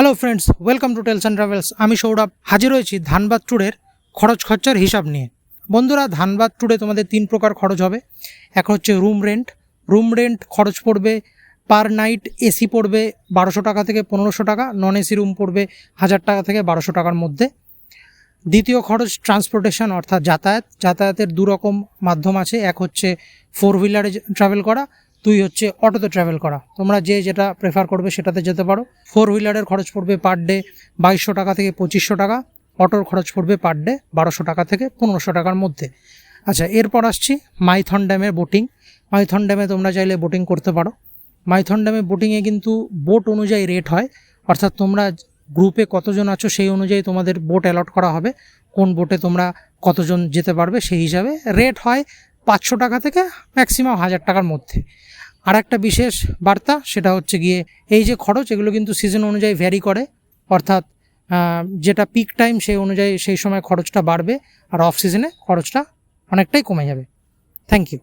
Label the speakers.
Speaker 1: Hello friends welcome to tales and travels আমি সৌরভ, হাজির হয়েছি ধানবাদ ট্যুরের খরচ খরচার হিসাব নিয়ে। বন্ধুরা, ধানবাদ ট্যুরে তোমাদের তিন প্রকার খরচ হবে। এক হচ্ছে রুম রেন্ট রুম রেন্ট খরচ পড়বে পার নাইট এসি পড়বে বারোশো টাকা থেকে পনেরোশো টাকা নন এসি রুম পড়বে হাজার টাকা থেকে বারোশো টাকার মধ্যে। দ্বিতীয় খরচ ট্রান্সপোর্টেশন অর্থাৎ যাতায়াত। যাতায়াতের দু রকম মাধ্যম আছে। এক হচ্ছে ফোর হুইলারে ট্রাভেল করা দুই হচ্ছে অটোতে ট্রাভেল করা। তোমরা যে যেটা প্রেফার করবে সেটাতে যেতে পারো। ফোর হুইলারের খরচ পড়বে পার ডে বাইশশো টাকা থেকে পঁচিশশো টাকা। অটোর খরচ পড়বে পার ডে বারোশো টাকা থেকে পনেরোশো টাকার মধ্যে। আচ্ছা এরপর আসছি মাইথন ড্যামে বোটিং মাইথন ড্যামে তোমরা চাইলে বোটিং করতে পারো। মাইথন ড্যামে বোটিংয়ে কিন্তু বোট অনুযায়ী রেট হয়। অর্থাৎ তোমরা গ্রুপে কতজন আছো সেই অনুযায়ী তোমাদের বোট অ্যালট করা হবে। কোন বোটে তোমরা কতজন যেতে পারবে সেই হিসাবে রেট হয় পাঁচশো টাকা থেকে ম্যাক্সিমাম হাজার টাকার মধ্যে। আর একটা বিশেষ বার্তা, সেটা হচ্ছে গিয়ে এই যে খরচ, এগুলো কিন্তু সিজন অনুযায়ী ভ্যারি করে। অর্থাৎ যেটা পিক টাইম সেই অনুযায়ী সেই সময় খরচটা বাড়বে আর অফ সিজনে খরচটা অনেকটাই কমে যাবে। Thank you